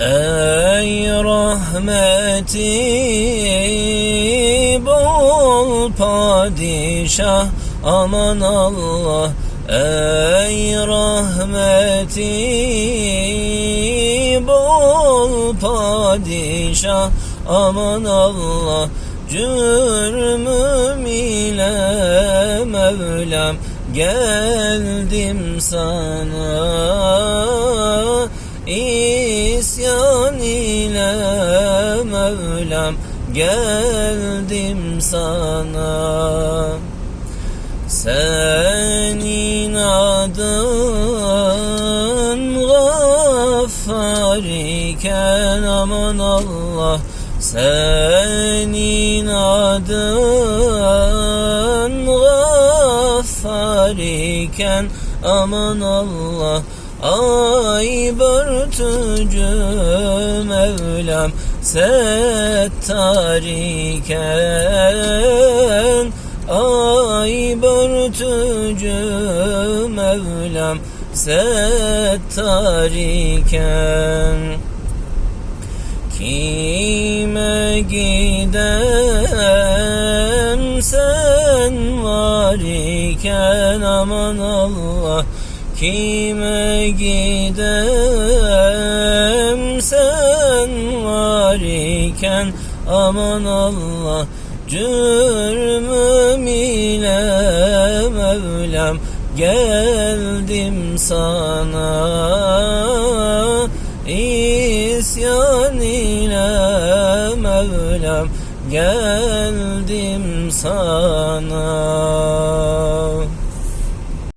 Ey rahmeti bol padişah aman Allah. Ey rahmeti bol padişah aman Allah. Cürmüm ile Mevlam geldim sana Mevlam geldim sana. Senin adın Gaffar iken aman Allah Senin adın Gaffar iken aman Allah Ay börtücü Mevlam settar iken Ay börtücü Mevlam settar iken Kime gidem sen var iken aman Allah Kime gidem iken aman Allah Cürmüm ile Mevlam geldim sana. İsyan ile Mevlam geldim sana